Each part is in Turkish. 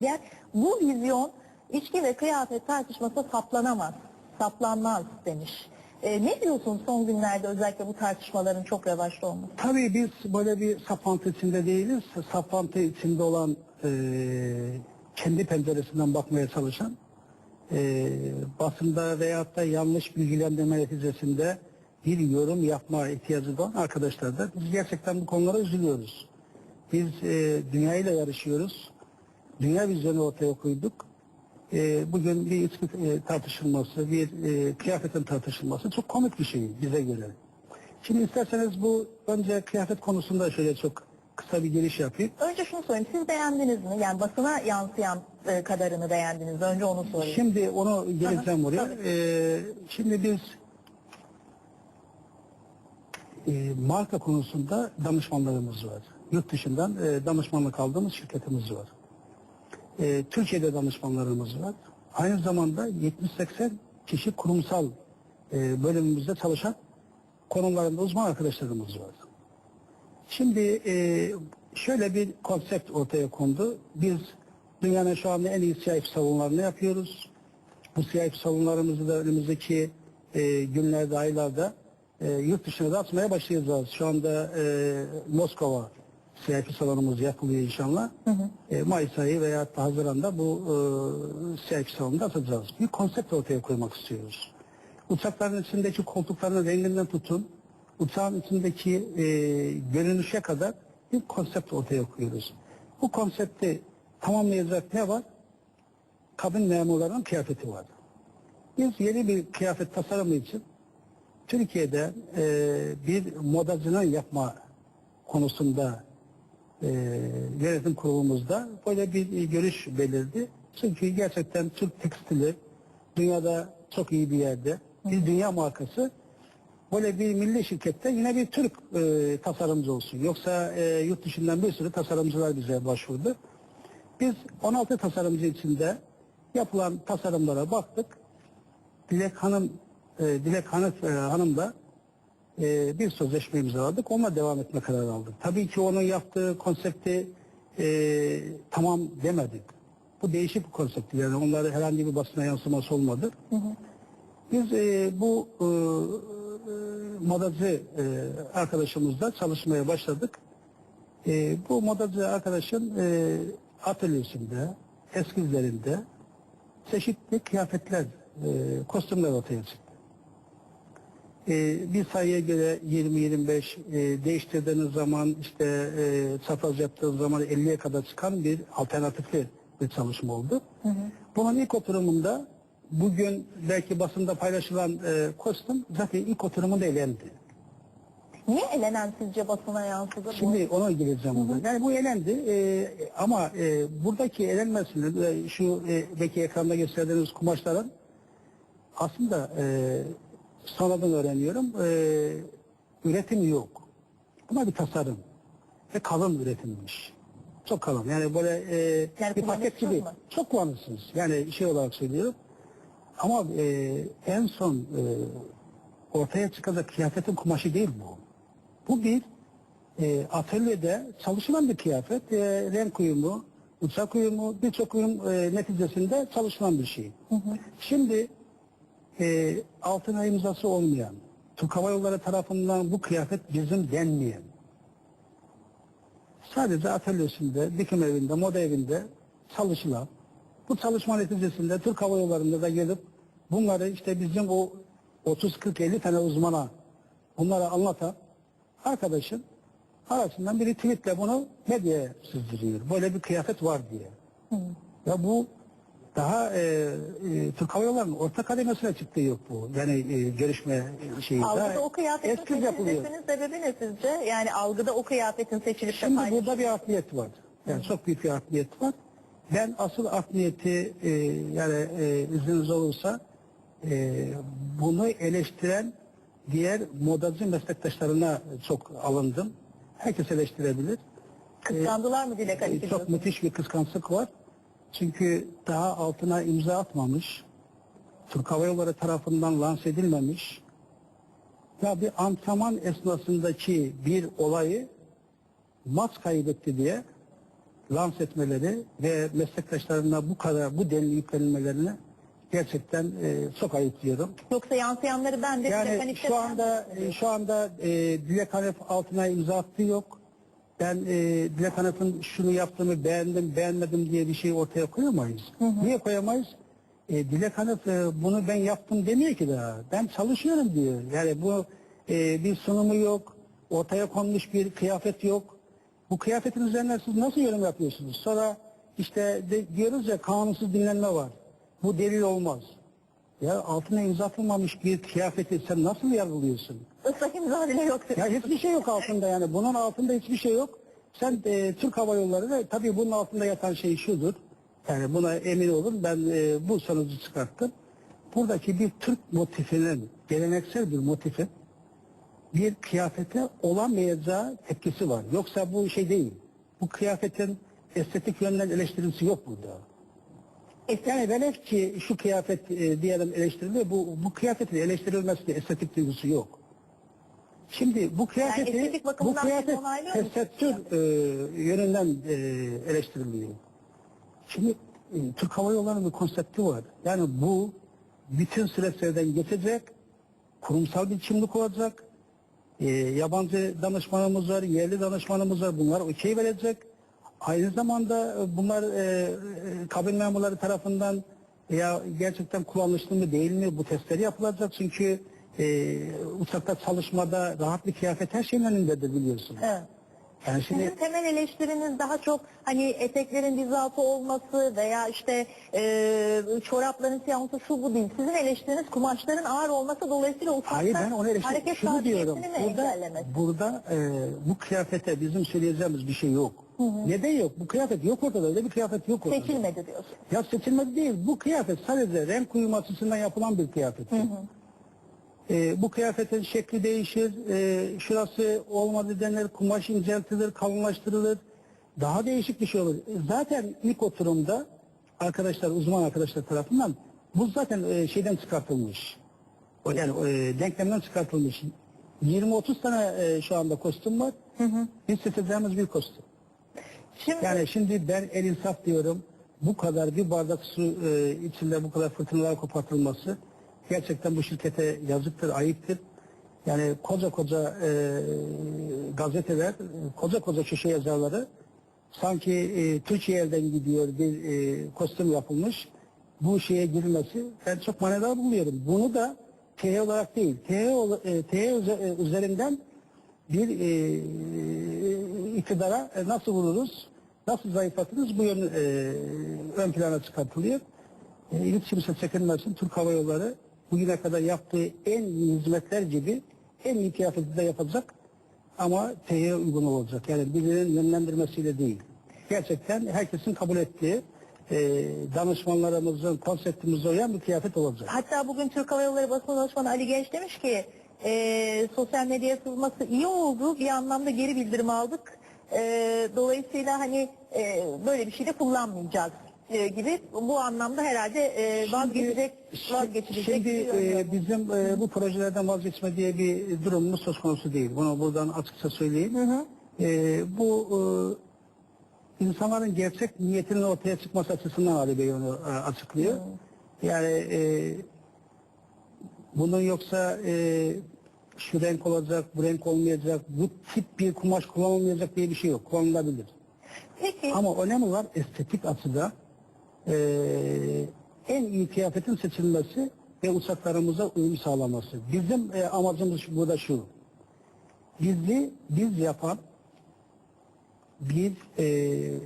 Yani bu vizyon içki ve kıyafet tartışmasına saplanamaz, saplanmaz demiş. E, ne diyorsun son günlerde özellikle bu tartışmaların çok revaçta olması? Tabii biz böyle bir saplantı içinde değiliz. Saplantı içinde olan e, kendi penceresinden bakmaya çalışan e, basında veyahut da yanlış bilgilendirme neticesinde bir yorum yapma ihtiyacı olan arkadaşlar da biz gerçekten bu konulara üzülüyoruz. Biz e, dünyayla yarışıyoruz. Dünya vizyonu ortaya koyduk. E, bugün bir içki e, tartışılması, bir e, kıyafetin tartışılması çok komik bir şey bize göre. Şimdi isterseniz bu önce kıyafet konusunda şöyle çok kısa bir giriş yapayım. Önce şunu sorayım, siz beğendiniz mi? Yani basına yansıyan e, kadarını beğendiniz? Önce onu sorayım. Şimdi onu geleceğim oraya. Ee, şimdi biz e, marka konusunda danışmanlarımız var. Yurt dışından e, danışmanlık aldığımız şirketimiz var. E, Türkiye'de danışmanlarımız var. Aynı zamanda 70-80 kişi kurumsal e, bölümümüzde çalışan konularında uzman arkadaşlarımız var. Şimdi e, şöyle bir konsept ortaya kondu. Biz dünyanın şu anda en iyi CIP salonlarını yapıyoruz. Bu CIP salonlarımızı da önümüzdeki e, günlerde, aylarda e, yurt dışına da atmaya başlayacağız. Şu anda e, Moskova CIP salonumuz yapılıyor inşallah. E, Mayıs ayı veya da Haziran'da bu e, salonunda atacağız. Bir konsept ortaya koymak istiyoruz. Uçakların içindeki koltukların renginden tutun, uçağın içindeki e, görünüşe kadar bir konsept ortaya koyuyoruz. Bu konsepti tamamlayacak ne var? Kabin memurlarının kıyafeti var. Biz yeni bir kıyafet tasarımı için Türkiye'de e, bir modacının yapma konusunda e, yönetim kurulumuzda böyle bir görüş belirdi. Çünkü gerçekten Türk tekstili dünyada çok iyi bir yerde. Bir dünya markası. Böyle bir milli şirkette yine bir Türk e, tasarımcı olsun. Yoksa e, yurt dışından bir sürü tasarımcılar bize başvurdu. Biz 16 tasarımcı içinde yapılan tasarımlara baktık. Dilek Hanım, e, Dilek Hanım, e, Hanım'la e, bir sözleşme imzaladık. Onunla devam etme kararı aldık. Tabii ki onun yaptığı konsepti e, tamam demedik. Bu değişik bir konseptti. Yani onların herhangi bir basına yansıması olmadı. Biz e, bu e, e, modacı e, arkadaşımızla çalışmaya başladık. E, bu modacı arkadaşın e, atölyesinde, eskizlerinde çeşitli kıyafetler, e, kostümler ortaya çıktı. E, bir sayıya göre 20-25 e, değiştirdiğiniz zaman işte e, çapraz yaptığınız zaman 50'ye kadar çıkan bir alternatifli bir çalışma oldu. Bunun ilk oturumunda bugün belki basında paylaşılan e, kostüm zaten ilk oturumunda elendi. Niye elenen sizce basına yansıdı bu? Şimdi ona gireceğim orada. Yani bu elendi e, ama e, buradaki elenmesini e, şu e, belki ekranda gösterdiğiniz kumaşların aslında e, sonradan öğreniyorum e, üretim yok. Buna bir tasarım ve kalın üretilmiş. Çok kalın. Yani böyle e, Yani bir paket kullanışsız gibi. mı? Çok kullanırsınız. Yani şey olarak söylüyorum. Ama e, en son e, ortaya çıkacak kıyafetin kumaşı değil bu. Bu bir e, atölyede çalışılan bir kıyafet. E, renk uyumu, uçak uyumu, birçok uyum e, neticesinde çalışılan bir şey. Şimdi e, altına imzası olmayan, Türk Hava Yolları tarafından bu kıyafet bizim denmeyen, sadece atölyesinde, dikim evinde, moda evinde çalışılan, bu çalışma neticesinde Türk Hava Yolları'nda da gelip bunları işte bizim o 30-40-50 tane uzmana bunları anlatan arkadaşın arasından biri tweetle bunu medyaya sızdırıyor. Böyle bir kıyafet var diye. Ya bu daha e, e, Türk Hava Yolları'nın orta kademesine çıktığı yok bu. Yani e, görüşme şeyi. Algıda o kıyafetin eskiz yapılıyor. seçilmesinin sebebi ne sizce? Yani algıda o kıyafetin seçilip de Şimdi paylaşılması. burada bir art niyet var. Yani çok büyük bir art niyet var. Ben asıl art niyeti e, yani e, izniniz olursa e, bunu eleştiren diğer modacı meslektaşlarına çok alındım. Herkes eleştirebilir. Kıskandılar mı Dilek Ali E, çok diyorsun? müthiş bir kıskançlık var. Çünkü daha altına imza atmamış, Türk Hava Yolları tarafından lanse edilmemiş, ya bir antrenman esnasındaki bir olayı maç kaybetti diye lanse etmeleri ve meslektaşlarına bu kadar bu denli yüklenmelerine gerçekten e, çok ayıp diyorum. Yoksa yansıyanları ben de Yani Stefanik'te şu anda e, şu anda e, Dilek Hanef altına imza attığı yok. Ben e, Dilek Hanef'in şunu yaptığını beğendim beğenmedim diye bir şey ortaya koyamayız. Niye koyamayız? E, Dilek Hanef e, bunu ben yaptım demiyor ki daha. Ben çalışıyorum diyor. Yani bu e, bir sunumu yok. Ortaya konmuş bir kıyafet yok. Bu kıyafetin üzerine siz nasıl yorum yapıyorsunuz? Sonra işte de, diyoruz ya kanunsuz dinlenme var. Bu delil olmaz. Ya altına imza atılmamış bir kıyafeti sen nasıl yargılıyorsun? İmza bile yok. Ya hiçbir şey yok altında yani. Bunun altında hiçbir şey yok. Sen e, Türk Hava Yolları ve tabii bunun altında yatan şey şudur. Yani buna emin olun ben e, bu sonucu çıkarttım. Buradaki bir Türk motifinin, geleneksel bir motifin bir kıyafete olamayacağı tepkisi var. Yoksa bu şey değil. Bu kıyafetin estetik yönden eleştirisi yok burada. Yani velev ki şu kıyafet e, diyelim eleştiriliyor, bu, bu kıyafetin eleştirilmesinde estetik duygusu yok. Şimdi bu kıyafeti, estetik bu bakımından siz kıyafet onaylıyor musunuz? tesettür e, yönünden e, eleştiriliyor. Şimdi e, Türk Hava Yolları'nın bir konsepti var. Yani bu bütün süreçlerden geçecek, kurumsal bir kimlik olacak, e, yabancı danışmanımız var, yerli danışmanımız var. Bunlar okey verecek. Aynı zamanda e, bunlar e, e, kabin memurları tarafından ya gerçekten kullanışlı mı değil mi bu testleri yapılacak. Çünkü e, uçakta çalışmada rahat bir kıyafet her şeyin önündedir biliyorsunuz. Evet. Yani şimdi Sizin temel eleştiriniz daha çok hani eteklerin diz altı olması veya işte e, çorapların siyah olması şu bu değil. Sizin eleştiriniz kumaşların ağır olması dolayısıyla uçakta Hayır ben onu hareket Şunu diyorum. Burada, burada e, bu kıyafete bizim söyleyeceğimiz bir şey yok. Neden yok? Bu kıyafet yok ortada. Öyle bir kıyafet yok ortada. Seçilmedi diyorsun. Ya seçilmedi değil. Bu kıyafet sadece renk uyumu açısından yapılan bir kıyafet. Ee, bu kıyafetin şekli değişir. Ee, şurası olmadı denir. Kumaş inceltilir, kalınlaştırılır. Daha değişik bir şey olur. E, Zaten ilk oturumda arkadaşlar, uzman arkadaşlar tarafından bu zaten e, şeyden çıkartılmış. O yani e, denklemden çıkartılmış. 20-30 tane e, şu anda kostüm var. Biz seçeceğimiz bir kostüm. Şimdi Yani şimdi ben el insaf diyorum. Bu kadar bir bardak su e, içinde bu kadar fırtınalar kopartılması gerçekten bu şirkete yazıktır, ayıptır. Yani koca koca e, gazeteler, koca koca köşe yazarları sanki e, Türkiye gidiyor bir e, kostüm yapılmış. Bu şeye girilmesi ben çok manidar buluyorum. Bunu da TH olarak değil, TH, e, e, üzerinden bir e, iktidara e, nasıl vururuz, nasıl zayıflatırız bu yön e, ön plana çıkartılıyor. E, iletişim çekilmesin Türk Hava Yolları bugüne kadar yaptığı en iyi hizmetler gibi en iyi kıyafeti de yapacak ama TY'ye uygun olacak. Yani birinin yönlendirmesiyle değil. Gerçekten herkesin kabul ettiği e, danışmanlarımızın konseptimize uyan bir kıyafet olacak. hatta bugün Türk Hava Yolları basın danışmanı Ali Genç demiş ki e, sosyal medyaya sızması iyi oldu. Bir anlamda geri bildirim aldık. E, dolayısıyla hani e, böyle bir şey de kullanmayacağız e, gibi bu anlamda herhalde e, vazgeçecek vazgeçilecek Şimdi e, bizim e, bu projelerden vazgeçme diye bir durumumuz söz konusu değil. Bunu buradan açıkça söyleyeyim. E, bu e, insanların gerçek niyetinin ortaya çıkması açısından Ali Bey onu e, açıklıyor. Yani e, bunun yoksa e, şu renk olacak, bu renk olmayacak, bu tip bir kumaş kullanılmayacak diye bir şey yok. Kullanılabilir. Peki Ama önemli olan estetik açıda eee, en iyi kıyafetin seçilmesi ve uçaklarımıza uyum sağlaması. Bizim e, amacımız burada şu. Bizi biz yapan bir e,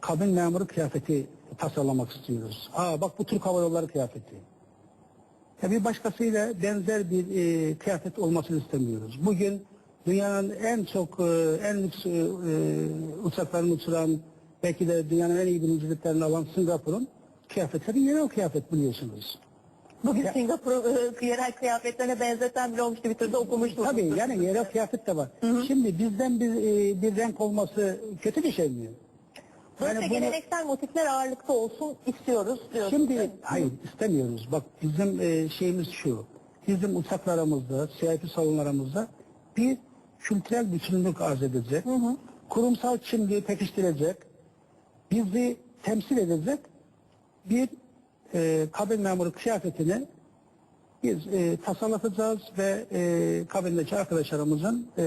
kabin memuru kıyafeti tasarlamak istiyoruz. Aa bak bu Türk Hava Yolları kıyafeti. Ya bir başkasıyla benzer bir e, kıyafet olmasını istemiyoruz. Bugün dünyanın en çok e, en lüks e, e, uçaklarını uçuran belki de dünyanın en iyi birinciliklerini alan Singapur'un kıyafetleri yerel kıyafet biliyorsunuz. bugün Ya- Singapur e, yerel kıyafetlerine benzeten bile olmuş Twitter'da okumuştum. Tabii yani yerel kıyafet de var. Şimdi bizden bir, e, bir renk olması kötü bir şey mi? Dolayısıyla bunu- geleneksel motifler ağırlıkta olsun istiyoruz diyorsunuz. Şimdi hayır istemiyoruz. Bak bizim e, şeyimiz şu. Bizim uçaklarımızda, VIP salonlarımızda bir kültürel bütünlük arz edecek. Kurumsal kimliği pekiştirecek. Bizi temsil edecek bir e, kabin memuru kıyafetini biz e, tasarlatacağız ve e, kabindeki arkadaşlarımızın e,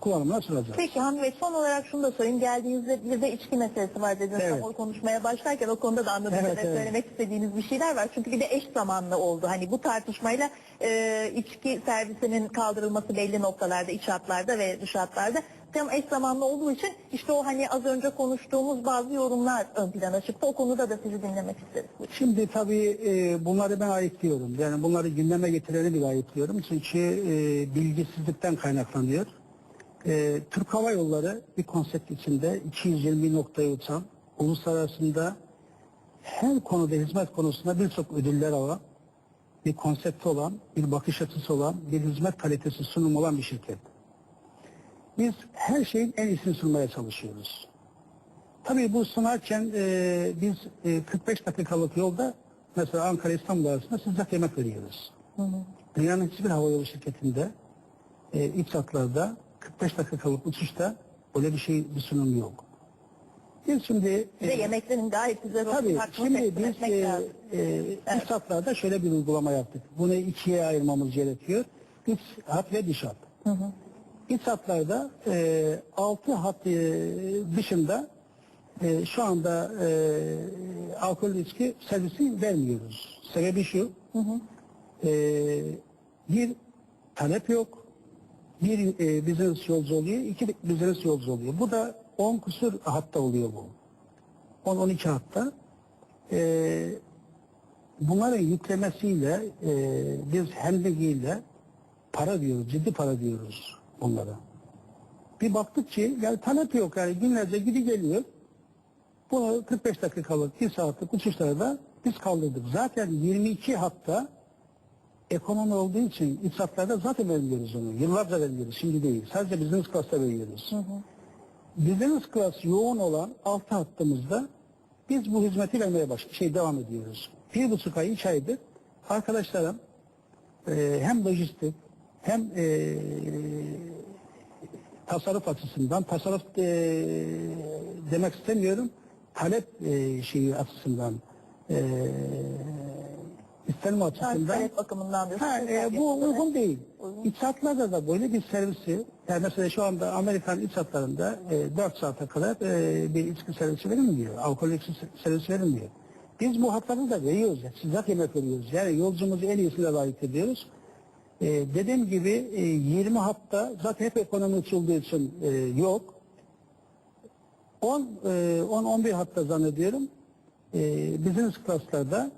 kullanımına sunacağız. Peki Hamdi Bey son olarak şunu da sorayım. Geldiğinizde bir de içki meselesi var dediniz. Evet. O konuşmaya başlarken o konuda da anladığım Evet, evet. söylemek istediğiniz bir şeyler var. Çünkü bir de eş zamanlı oldu. Hani bu tartışmayla e, içki servisinin kaldırılması belli noktalarda, iç hatlarda ve dış hatlarda tam eş zamanlı olduğu için işte o hani az önce konuştuğumuz bazı yorumlar ön plana çıktı. O konuda da sizi dinlemek isteriz. Şimdi tabii e, bunları ben ayıklıyorum. Yani bunları gündeme getireni bile ayıklıyorum. Çünkü e, bilgisizlikten kaynaklanıyor. E, Türk Hava Yolları bir konsept içinde 220 noktaya uçan, uluslararasında her konuda hizmet konusunda birçok ödüller alan, bir konsepti olan, bir bakış açısı olan, bir hizmet kalitesi sunum olan bir şirket. Biz her şeyin en iyisini sunmaya çalışıyoruz. Tabii bu sunarken e, biz e, 45 dakikalık yolda mesela Ankara İstanbul arasında sıcak yemek veriyoruz. Dünyanın hiçbir havayolu şirketinde e, iç hatlarda 45 dakikalık uçuşta öyle bir şey bir sunum yok. Biz şimdi de e, yemeklerin gayet güzel olduğunu Tabii şimdi biz e, lazım. e, iç hatlarda şöyle bir uygulama yaptık. Bunu ikiye ayırmamız gerekiyor. İç hat ve dış hat. İç hatlarda e, 6 hat e, dışında e, şu anda e, alkol içki servisi vermiyoruz. Sebebi şu. E, bir talep yok. Bir e, business yolcu oluyor, iki business yolcu oluyor. Bu da 10 kusur hatta oluyor bu. 10-12 hatta. E, bunların yüklemesiyle e, biz hendegiyle para diyoruz, ciddi para diyoruz bunlara. Bir baktık ki yani talep yok yani günlerce gidi geliyor. Bunu 45 dakikalık, 1 saatlik uçuşlarda biz kaldırdık. Zaten 22 hatta ekonomi olduğu için iç hatlarda zaten vermiyoruz onu. Yıllarca vermiyoruz, şimdi değil. Sadece business class'ta veriyoruz. Business class yoğun olan 6 hattımızda biz bu hizmeti vermeye baş şey devam ediyoruz. Bir buçuk ay, üç aydır arkadaşlarım e, hem lojistik hem e, tasarruf açısından tasarruf e, demek istemiyorum talep e, şeyi açısından e, istenme açısından talep bakımından. Ha, e, bu uygun değil. Uygun. İç hatlarda da böyle bir servisi, yani mesela şu anda Amerikan iç hatlarında e, 4 saate kadar e, bir içki servisi verilmiyor. Alkol içki servisi verilmiyor. Biz bu hatları da veriyoruz. Sıcak yemek veriyoruz. Yani yolcumuzu en iyisiyle layık ediyoruz. E, dediğim gibi e, 20 hatta zaten hep ekonomi uçulduğu için e, yok. 10 e, 10-11 hatta zannediyorum e, business class'larda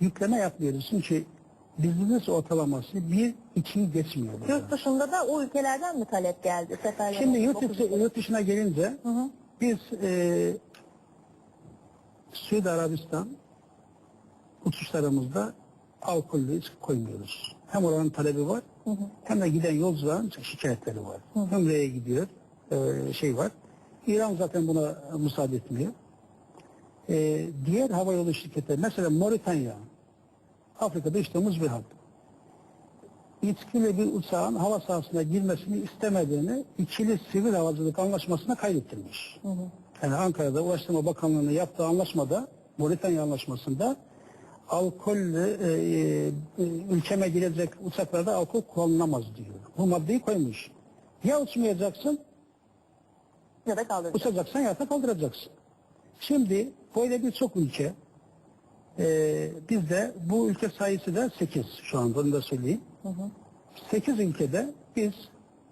yükleme yapmıyoruz. Çünkü business ortalaması 1-2'yi geçmiyor. burada. Yurt dışında da o ülkelerden mi talep geldi? Seferler Şimdi yurt, dışı, yurt dışına gelince Hı hı. biz e, Suudi Arabistan uçuşlarımızda alkollü içki koymuyoruz. Hem oranın talebi var hem de giden yolcuların şikayetleri var. Ümre'ye gidiyor e, şey var. İran zaten buna müsaade etmiyor. E, diğer havayolu şirketleri mesela Moritanya Afrika'da içtiğimiz bir hat. İçkili bir uçağın hava sahasına girmesini istemediğini ikili sivil havacılık anlaşmasına kaydettirmiş. Yani Ankara'da Ulaştırma Bakanlığı'nın yaptığı anlaşmada, Moritanya anlaşmasında alkollü e, e, ülkeme girecek uçaklarda alkol kullanılamaz diyor. Bu maddeyi koymuş. Ya uçmayacaksın, Ya da kaldıracak. uçacaksan ya da kaldıracaksın. Şimdi böyle birçok ülke e, bizde bu ülke sayısı da 8 şu anda onu da söyleyeyim. 8 ülkede biz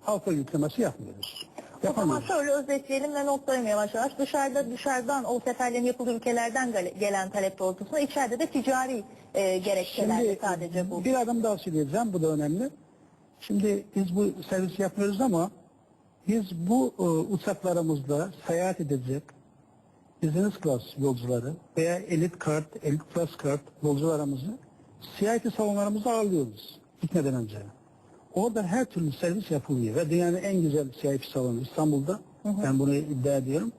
alkol yüklemesi yapmıyoruz. O zaman şöyle özetleyelim ve notlayalım yavaş yavaş. Dışarıda dışarıdan o seferlerin yapıldığı ülkelerden gele- gelen talep doğrultusunda içeride de ticari e, gerekçelerle sadece bu. bir adım daha söyleyeceğim bu da önemli. Şimdi biz bu servisi yapmıyoruz ama biz bu e, uçaklarımızda seyahat edecek business class yolcuları veya elite kart, elite class kart yolcularımızı CIT salonlarımızda ağırlıyoruz gitmeden önce. Orada her türlü servis yapılıyor ve dünyanın en güzel CIT salonu İstanbul'da. Ben bunu iddia ediyorum.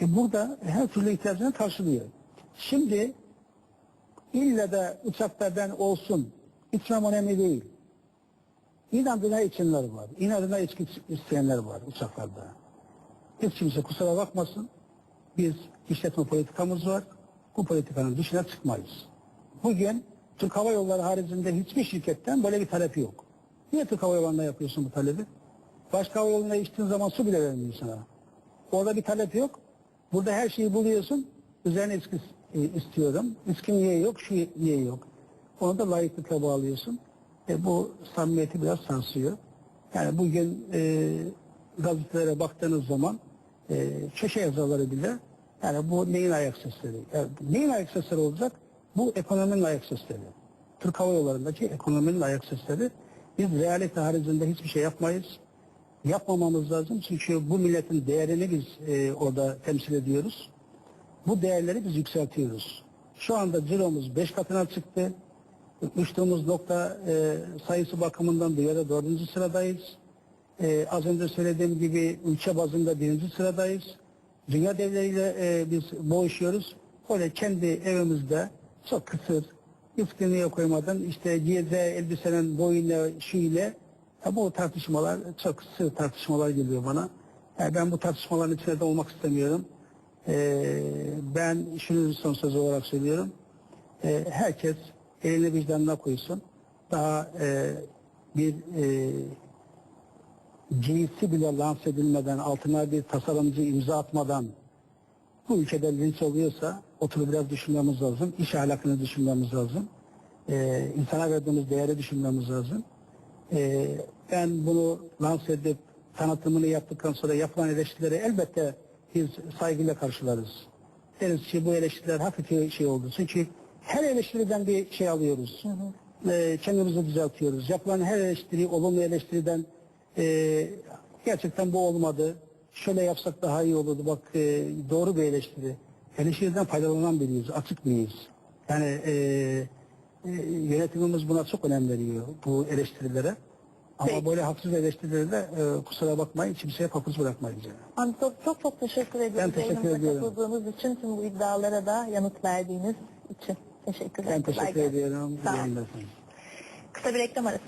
E burada her türlü ihtiyacını karşılıyor. Şimdi illa da uçaklardan olsun içmem önemli değil. İnadına içenler var. İnadına içki isteyenler var uçaklarda. Hiç kimse kusura bakmasın. Biz işletme politikamız var. Bu politikanın dışına çıkmayız. Bugün Türk Hava Yolları haricinde hiçbir şirketten böyle bir talepi yok. Niye Türk Hava Yolları'na yapıyorsun bu talebi? Başka hava yoluna içtiğin zaman su bile vermiyor sana. Orada bir talep yok. Burada her şeyi buluyorsun. Üzerine içki e, istiyorum. İçki niye yok, şu niye yok. Onu da layıklıkla bağlıyorsun. E, bu samimiyeti biraz sarsıyor. Yani bugün e, gazetelere baktığınız zaman e, köşe yazarları bile yani bu neyin ayak sesleri? Yani neyin ayak sesleri olacak? Bu ekonominin ayak sesleri. Türk Hava Yolları'ndaki ekonominin ayak sesleri. Biz realite haricinde hiçbir şey yapmayız. Yapmamamız lazım çünkü bu milletin değerini biz e, orada temsil ediyoruz. Bu değerleri biz yükseltiyoruz. Şu anda ciromuz 5 katına çıktı. Uçtuğumuz nokta e, sayısı bakımından dünyada dördüncü sıradayız. E, az önce söylediğim gibi ülke bazında birinci sıradayız. Dünya devleriyle e, biz boğuşuyoruz. Öyle kendi evimizde çok kısır, üstünlüğe koymadan işte giyeceği elbisenin boyuyla şu ile ya bu tartışmalar çok sığ tartışmalar geliyor bana. Yani ben bu tartışmaların içinde de olmak istemiyorum. Ee, ben şunu son söz olarak söylüyorum. Ee, herkes elini vicdanına koysun. Daha e, bir e, cinsi bile lanse edilmeden, altına bir tasarımcı imza atmadan bu ülkede linç oluyorsa oturup biraz düşünmemiz lazım. İş ahlakını düşünmemiz lazım. Ee, insana verdiğimiz değeri düşünmemiz lazım. Ee, ben bunu lanse edip tanıtımını yaptıktan sonra yapılan eleştirileri elbette biz saygıyla karşılarız. Deriz ki bu eleştiriler hafif şey oldu. Çünkü her eleştiriden bir şey alıyoruz. Ee, kendimizi düzeltiyoruz. Yapılan her eleştiri, olumlu eleştiriden e, gerçekten bu olmadı. Şöyle yapsak daha iyi olurdu. Bak e, doğru bir eleştiri. Eleştiriden faydalanan biriyiz, açık biriyiz. Yani e, e, yönetimimiz buna çok önem veriyor bu eleştirilere. Ama Peki. böyle haksız eleştirilere de e, kusura bakmayın kimseye papuz bırakmayız yani. Hamdi çok, çok çok teşekkür ediyorum. Ben teşekkür Yayınımıza ediyorum. katıldığınız için, tüm bu iddialara da yanıt verdiğiniz için teşekkürler. Ben teşekkür ediyorum. Sağ olun. Kısa bir reklam arası.